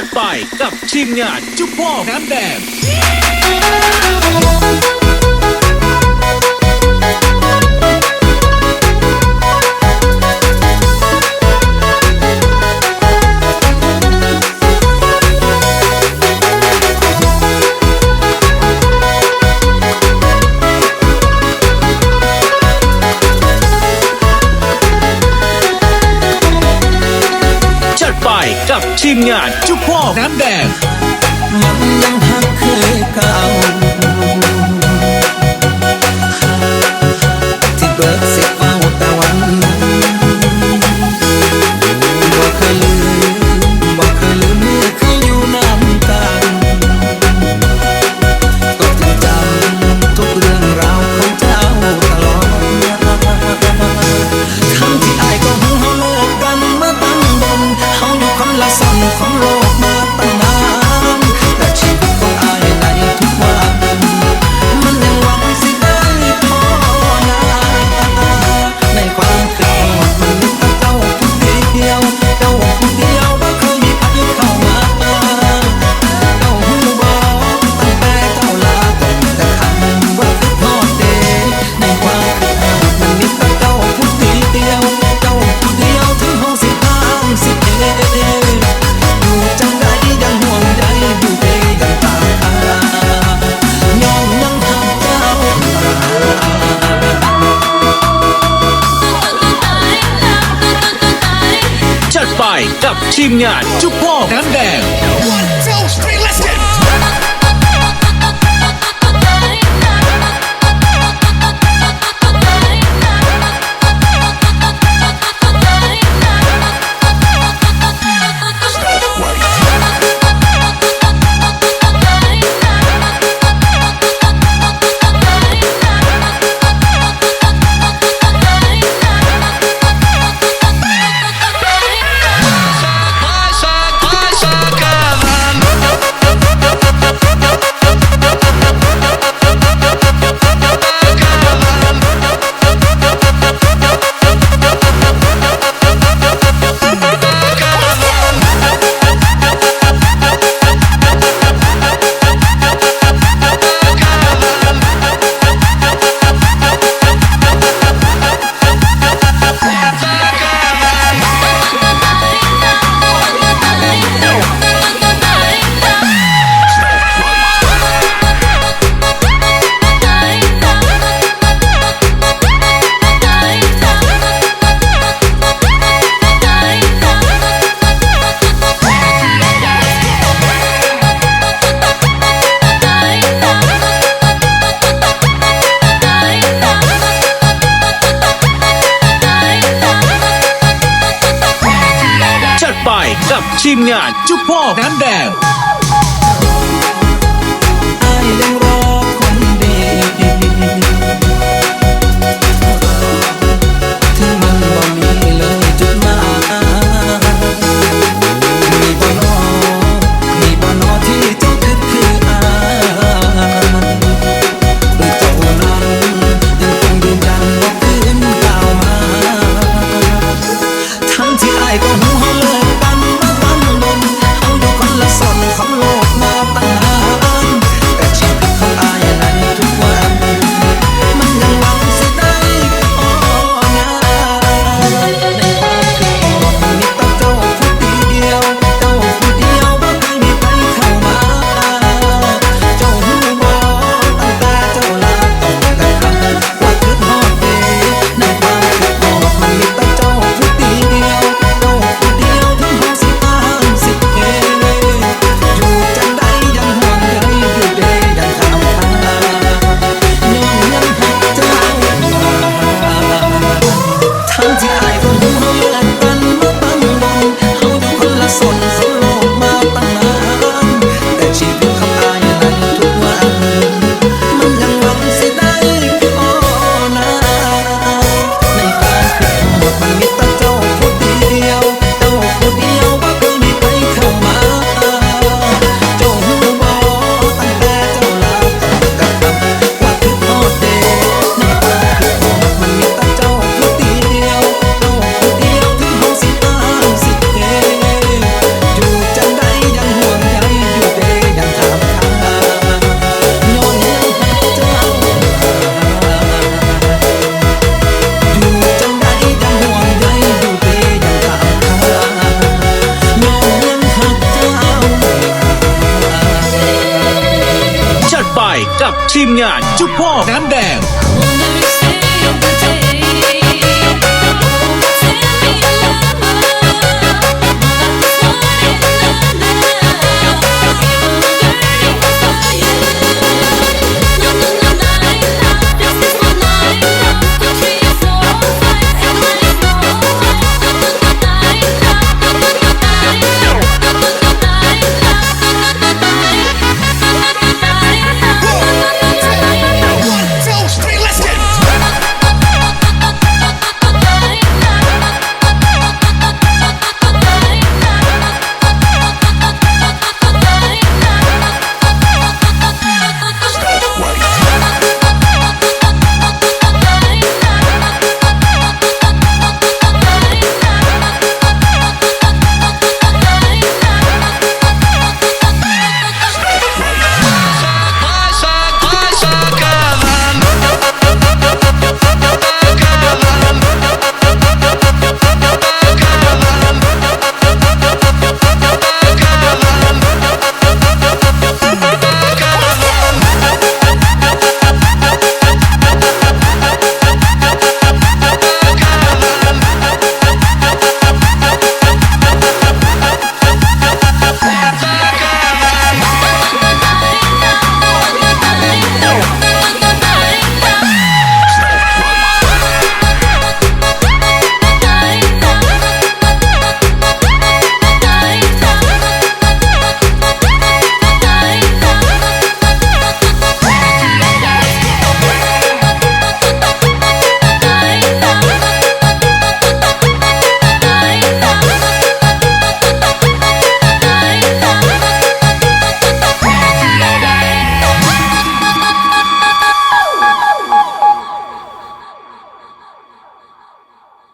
กันไปกับทีมงานจุ๊บพ่อน้ำแดง ทีมงานเจ้าพ่อน้ำแดง กับทีมงานจุกพ่อน้ำแดง กับทีมงานเจ้าพ่อน้ำแดง กับทีมงานเจ้าพ่อน้ำแดง